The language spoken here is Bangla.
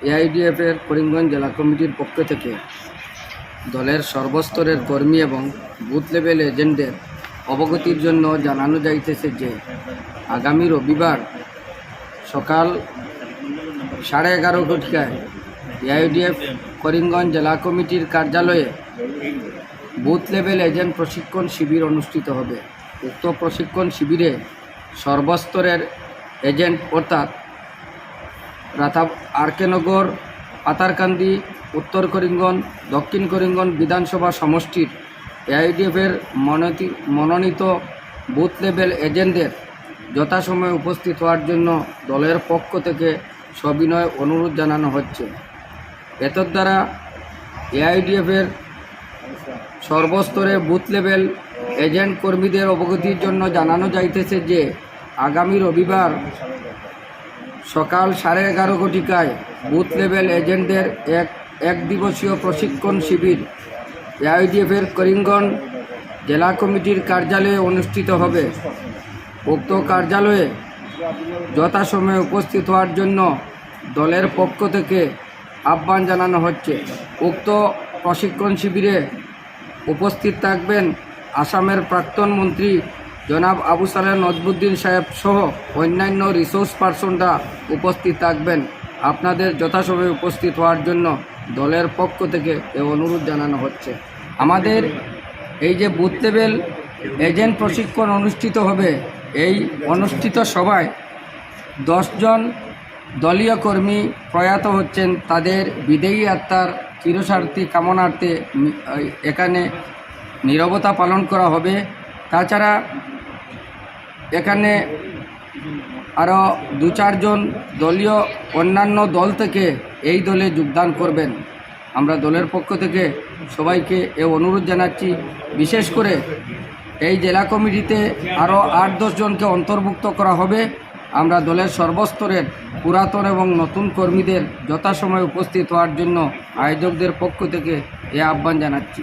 এআইডিএফের করিমগঞ্জ জেলা কমিটির পক্ষ থেকে দলের সর্বস্তরের কর্মী এবং বুথ লেভেল এজেন্টদের অবগতির জন্য জানানো যাইতেছে যে, আগামী রবিবার সকাল সাড়ে এগারো ঘটিকায় এআইডিএফ করিমগঞ্জ জেলা কমিটির কার্যালয়ে বুথ লেভেল এজেন্ট প্রশিক্ষণ শিবির অনুষ্ঠিত হবে। উক্ত প্রশিক্ষণ শিবিরে সর্বস্তরের এজেন্ট অর্থাৎ রাথা আরকেনগর, পাতারকান্দি, উত্তর করিমগঞ্জ, দক্ষিণ করিমগঞ্জ বিধানসভা সমষ্টির এআইডিএফের মনোনীত মনোনীত বুথ লেভেল এজেন্টদের যথাসময়ে উপস্থিত হওয়ার জন্য দলের পক্ষ থেকে সবিনয় অনুরোধ জানানো হচ্ছে। এতর দ্বারা এআইডিএফের সর্বস্তরে বুথ লেভেল এজেন্ট কর্মীদের অবগতির জন্য জানানো যাইতেছে যে, আগামী রবিবার সকাল সাড়ে এগারো ঘটিকায় বুথ লেভেল এজেন্টদের এক এক দিবসীয় প্রশিক্ষণ শিবির, এআইডিএফের করিমগঞ্জ জেলা কমিটির কার্যালয়ে অনুষ্ঠিত হবে। উক্ত কার্যালয়ে যথাসময়ে উপস্থিত হওয়ার জন্য দলের পক্ষ থেকে আহ্বান জানানো হচ্ছে। উক্ত প্রশিক্ষণ শিবিরে উপস্থিত থাকবেন আসামের প্রাক্তন মন্ত্রী জনাব আবু সালেহ নজবুদ্দিন সাহেব সহ অন্যান্য রিসোর্স পার্সনরা উপস্থিত থাকবেন। আপনাদের যথাসময়ে উপস্থিত হওয়ার জন্য দলের পক্ষ থেকে এ অনুরোধ জানানো হচ্ছে। আমাদের এই যে বুথ লেভেল এজেন্ট প্রশিক্ষণ অনুষ্ঠিত হবে, এই অনুষ্ঠিত সভায় দশজন দলীয় কর্মী প্রয়াত হচ্ছেন। তাদের বিদেয়ী আত্মার চিরস্বার্থী কামনার্থে এখানে নীরবতা পালন করা হবে। তাছাড়া এখানে আরও দু চারজন দলীয় অন্যান্য দল থেকে এই দলে যোগদান করবেন। আমরা দলের পক্ষ থেকে সবাইকে এ অনুরোধ জানাচ্ছি, বিশেষ করে এই জেলা কমিটিতে আরও আট দশজনকে অন্তর্ভুক্ত করা হবে। আমরা দলের সর্বস্তরের পুরাতন এবং নতুন কর্মীদের যথাসময়ে উপস্থিত হওয়ার জন্য আয়োজকদের পক্ষ থেকে এ আহ্বান জানাচ্ছি।